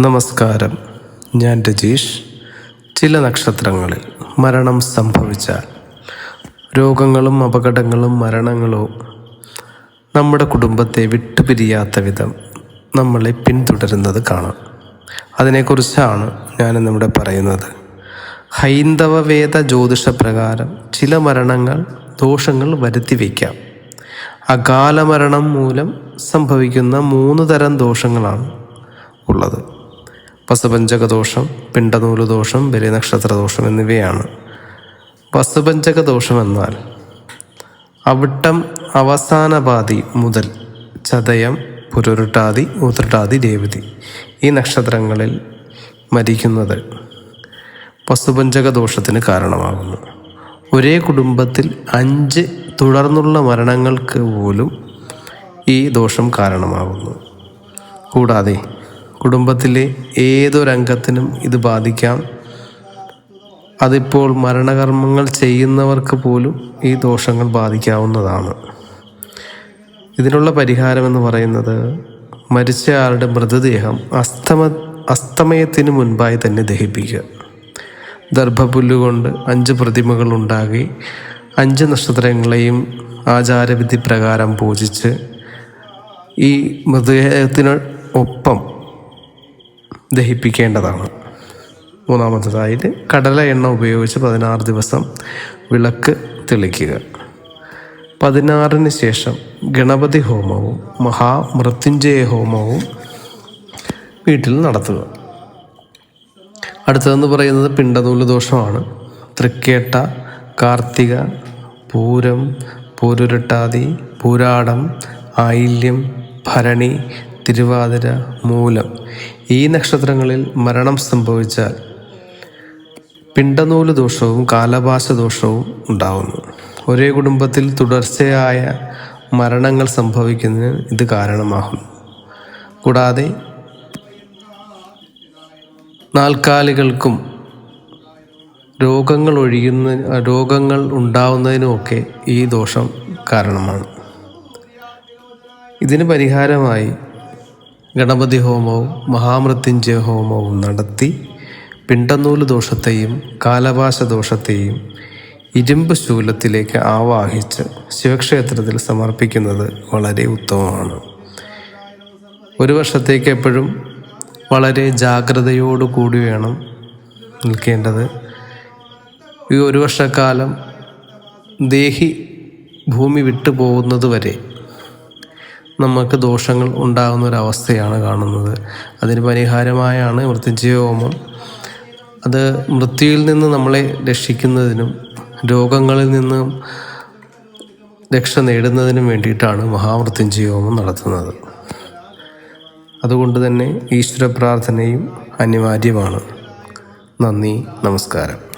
നമസ്കാരം. ഞാൻ രജീഷ്. ചില നക്ഷത്രങ്ങളിൽ മരണം സംഭവിച്ചാൽ രോഗങ്ങളും അപകടങ്ങളും മരണങ്ങളോ നമ്മുടെ കുടുംബത്തെ വിട്ടുപിരിയാത്ത വിധം നമ്മളെ പിന്തുടരുന്നത് കാണാം. അതിനെക്കുറിച്ചാണ് ഞാനിന്നിവിടെ പറയുന്നത്. ഹൈന്ദവ വേദ ജ്യോതിഷ പ്രകാരം ചില മരണങ്ങൾ ദോഷങ്ങൾ വരുത്തി വയ്ക്കാം. അകാല മരണം മൂലം സംഭവിക്കുന്ന മൂന്ന് തരം ദോഷങ്ങളാണ് ഉള്ളത്. വസുപഞ്ചക ദോഷം പിണ്ടനൂൽ ദോഷം ബലി നക്ഷത്ര ദോഷം എന്നിവയാണ്. വസുപഞ്ചക ദോഷം എന്നാൽ അവിട്ടം അവസാനപാതി മുതൽ ചതയം പുരുരുട്ടാതി ഉത്രട്ടാതി രേവതി ഈ നക്ഷത്രങ്ങളിൽ മരിക്കുന്നത് വസുപഞ്ചക ദോഷത്തിന് കാരണമാകുന്നു. ഒരേ കുടുംബത്തിൽ അഞ്ച് തുടർന്നുള്ള മരണങ്ങൾക്ക് പോലും ഈ ദോഷം കാരണമാകുന്നു. കൂടാതെ കുടുംബത്തിലെ ഏതൊരംഗത്തിനും ഇത് ബാധിക്കാം. അതിപ്പോൾ മരണകർമ്മങ്ങൾ ചെയ്യുന്നവർക്ക് പോലും ഈ ദോഷങ്ങൾ ബാധിക്കാവുന്നതാണ്. ഇതിനുള്ള പരിഹാരമെന്ന് പറയുന്നത് മരിച്ചയാളുടെ മൃതദേഹം അസ്തമ അസ്തമയത്തിന് മുൻപായി തന്നെ ദഹിപ്പിക്കുക. ദർഭപുല്ലുകൊണ്ട് അഞ്ച് പ്രതിമകൾ ഉണ്ടാക്കി അഞ്ച് നക്ഷത്രങ്ങളെയും ആചാരവിധി പ്രകാരം പൂജിച്ച് ഈ മൃതദേഹത്തിന് ഒപ്പം ദഹിപ്പിക്കേണ്ടതാണ്. മൂന്നാമത്തതായിട്ട് കടല എണ്ണ ഉപയോഗിച്ച് പതിനാറ് ദിവസം വിളക്ക് തെളിക്കുക. പതിനാറിന് ശേഷം ഗണപതി ഹോമവും മഹാമൃത്യുഞ്ജയ ഹോമവും വീട്ടിൽ നടത്തുക. അടുത്തതെന്ന് പറയുന്നത് പിണ്ടനൂൽ ദോഷമാണ് തൃക്കേട്ട കാർത്തിക പൂരം പൂരുരട്ടാതി പൂരാടം ആയില്യം ഭരണി തിരുവാതിര മൂലം ഈ നക്ഷത്രങ്ങളിൽ മരണം സംഭവിച്ചാൽ പിണ്ടനൂൽ ദോഷവും കാലഭാഷ ദോഷവും ഉണ്ടാവുന്നു. ഒരേ കുടുംബത്തിൽ തുടർച്ചയായ മരണങ്ങൾ സംഭവിക്കുന്നതിന് ഇത് കാരണമാകുന്നു കൂടാതെ നാൽക്കാലികൾക്കും രോഗങ്ങൾ ഒഴിയുന്ന രോഗങ്ങൾ ഉണ്ടാവുന്നതിനുമൊക്കെ ഈ ദോഷം കാരണമാണ്. ഇതിന് പരിഹാരമായി ഗണപതി ഹോമവും മഹാമൃത്യുഞ്ജയ ഹോമവും നടത്തി പിണ്ടനൂൽ ദോഷത്തെയും കാലഭാഷ ദോഷത്തെയും ഇരുമ്പ് ശൂലത്തിലേക്ക് ആവാഹിച്ച് ശിവക്ഷേത്രത്തിൽ സമർപ്പിക്കുന്നത് വളരെ ഉത്തമമാണ്. ഒരു വർഷത്തേക്ക് എപ്പോഴും വളരെ ജാഗ്രതയോടു കൂടി വേണം നിൽക്കേണ്ടത്. ഈ ഒരു വർഷക്കാലം ദേഹി ഭൂമി വിട്ടു പോകുന്നത് വരെ നമുക്ക് ദോഷങ്ങൾ ഉണ്ടാകുന്ന ഒരവസ്ഥയാണ് കാണുന്നത്. അതിന് പരിഹാരമായാണ് മൃത്യുഞ്ജയ ഹോമം അത് മൃത്യുവിൽ നിന്ന് നമ്മളെ രക്ഷിക്കുന്നതിനും രോഗങ്ങളിൽ നിന്നും രക്ഷ നേടുന്നതിനും വേണ്ടിയിട്ടാണ് മഹാമൃത്യുഞ്ജയ ഹോമം നടത്തുന്നത്. അതുകൊണ്ട് തന്നെ ഈശ്വര പ്രാർത്ഥനയും അനിവാര്യമാണ്. നന്ദി നമസ്കാരം.